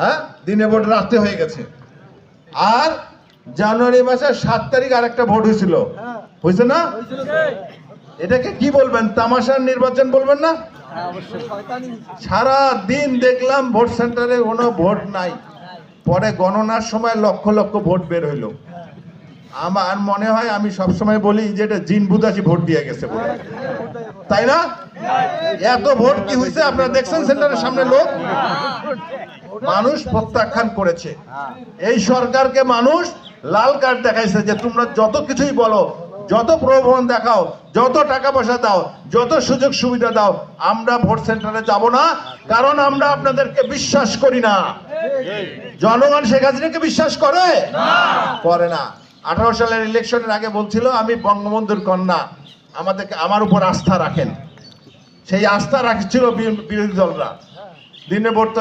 হ্যাঁ? দিনে ভোট রাতে হয়ে গেছে। আর জানুয়ারি মাসের সাত তারিখ আর একটা ভোট হয়েছিল। হয়েছে না? এটাকে কি বলবেন? তামাশার নির্বাচন বলবেন না? সারা দিন দেখলাম ভোট সেন্টারে কোনো ভোট নাই। পরে গণনার সময় লক্ষ লক্ষ ভোট বের হইল। আমার মনে হয় আমি সব সময় বলি যে এটা জিন বুদাসি ভোট দিয়ে গেছে তাই না? এত ভোট কি হয়েছে আপনারা দেখছেন সেন্টারের সামনে লোক? মানুষ প্রত্যাখ্যান করেছে। এই সরকারকে মানুষ লাল কার্ড দেখাইছে যে তোমরা যত কিছুই বলো, যত প্রলোভন দেখাও, যত টাকা পয়সা দাও, যত সুযোগ সুবিধা দাও, আমরা ভোট সেন্টারে যাব না, কারণ আমরা আপনাদেরকে বিশ্বাস করি না। জনগণ শেখ হাসিনাকে বিশ্বাস করে? করে না। আঠারো সালের ইলেকশনের আগে বলছিল, আমি বঙ্গবন্ধুর কন্যা। আমাদেরকে, আমার উপর আস্থা রাখেন। সেই আস্থা রাখছিল বিরোধী দলরা। দিনে ভোট তো